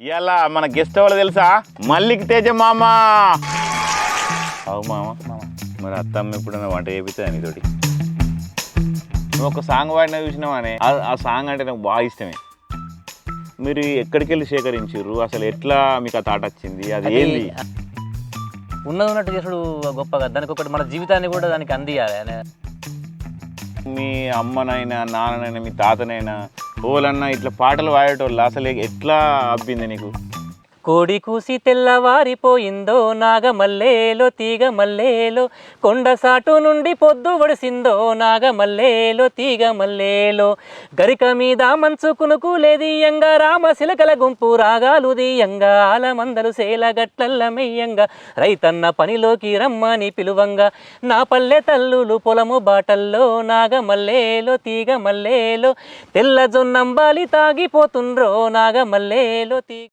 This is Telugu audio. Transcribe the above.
ఇవాళ మన గెస్ట్ ఎవరు తెలుసా? మల్లిక్ తేజ మామ. అవు మామ మరి అత్తమ్మ ఎప్పుడైనా వంట చేపిస్తుంది నీతోటి? నువ్వు ఒక సాంగ్ పాడినా చూసినావానే ఆ- ఆ సాంగ్ అంటే నాకు బాగా ఇష్టమే. మీరు ఎక్కడికి వెళ్ళి సేకరించారు అసలు ఎట్లా మీకు ఆ తాట వచ్చింది? అది ఏంది? ఉన్నది ఉన్నట్టు చేసుడు గొప్పగా. దానికి ఒకటి మన జీవితాన్ని కూడా దానికి అందియాలి. అనే మీ అమ్మనైనా నాన్ననైనా మీ తాతనైనా ఓలన్నా ఇట్లా పాటలు పాడేటోళ్ళు అసలు ఎట్లా అబ్బింది నీకు? కోడి కూసి తెల్లవారిపోయిందో నాగమల్లేలో తీగ మల్లేలో కొండసాటు నుండి పొద్దు వడిసిందో నాగమల్లేలో తీగ మల్లేలో గరిక మీద మంచు కునుకు లేదియంగా రామ శిలకల గుంపు రాగాలు దియంగా ఆలమందలు సేల గట్లల్ల మెయ్యంగా రైతన్న పనిలోకి రమ్మని పిలువంగా. నా పల్లె తల్లులు పొలము బాటల్లో నాగమల్లేలో తీగ మల్లేలో తెల్ల జొన్నంబాలి తాగిపోతుండ్రో నాగమల్లేలో తీగ